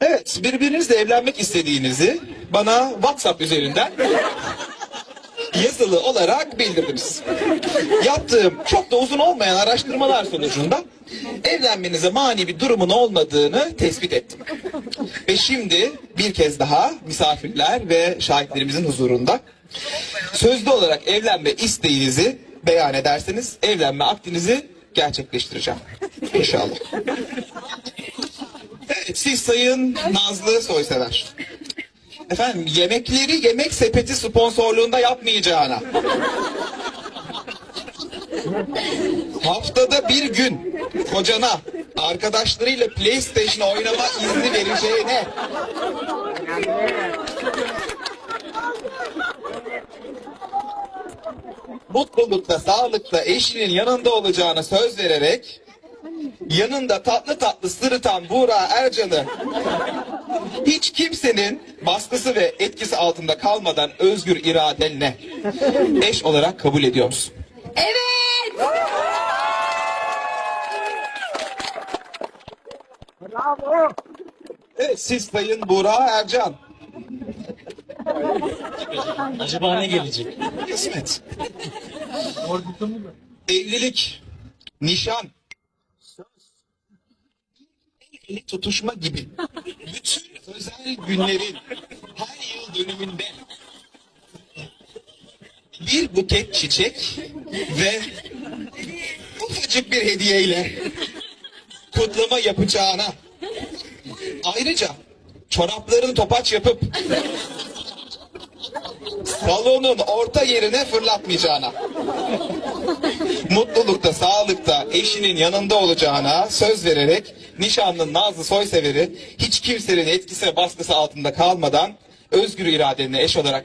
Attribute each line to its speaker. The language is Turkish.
Speaker 1: Evet, birbirinizle evlenmek istediğinizi bana WhatsApp üzerinden yazılı olarak bildirdiniz. Yaptığım çok da uzun olmayan araştırmalar sonucunda evlenmenize mani bir durumun olmadığını tespit ettim. Ve şimdi bir kez daha misafirler ve şahitlerimizin huzurunda sözlü olarak evlenme isteğinizi beyan ederseniz evlenme akdinizi gerçekleştireceğim. İnşallah. Siz Sayın Nazlı Soysever. Efendim yemekleri yemek sepeti sponsorluğunda yapmayacağına. Haftada bir gün kocana arkadaşlarıyla PlayStation oynama izni vereceğine. Mutlulukta, sağlıkta eşinin yanında olacağına söz vererek yanında tatlı tatlı sırıtan Buğra Ercan'ı hiç kimsenin baskısı ve etkisi altında kalmadan özgür iradenle eş olarak kabul ediyor musun?
Speaker 2: Evet.
Speaker 1: Evet siz Sayın Buğra Ercan.
Speaker 3: Acaba ne gelecek?
Speaker 1: Kısmet. Evlilik, nişan, el ele tutuşma gibi. Bütün özel günlerin her yıl dönümünde bir buket çiçek ve ufacık bir hediyeyle kutlama yapacağına. Ayrıca çoraplarını topaç yapıp salonun orta yerine fırlatmayacağına mutlulukta, sağlıkta eşinin yanında olacağına söz vererek nişanlının Nazlı Soysever'i hiç kimsenin etkisi ve baskısı altında kalmadan özgür iradenle eş olarak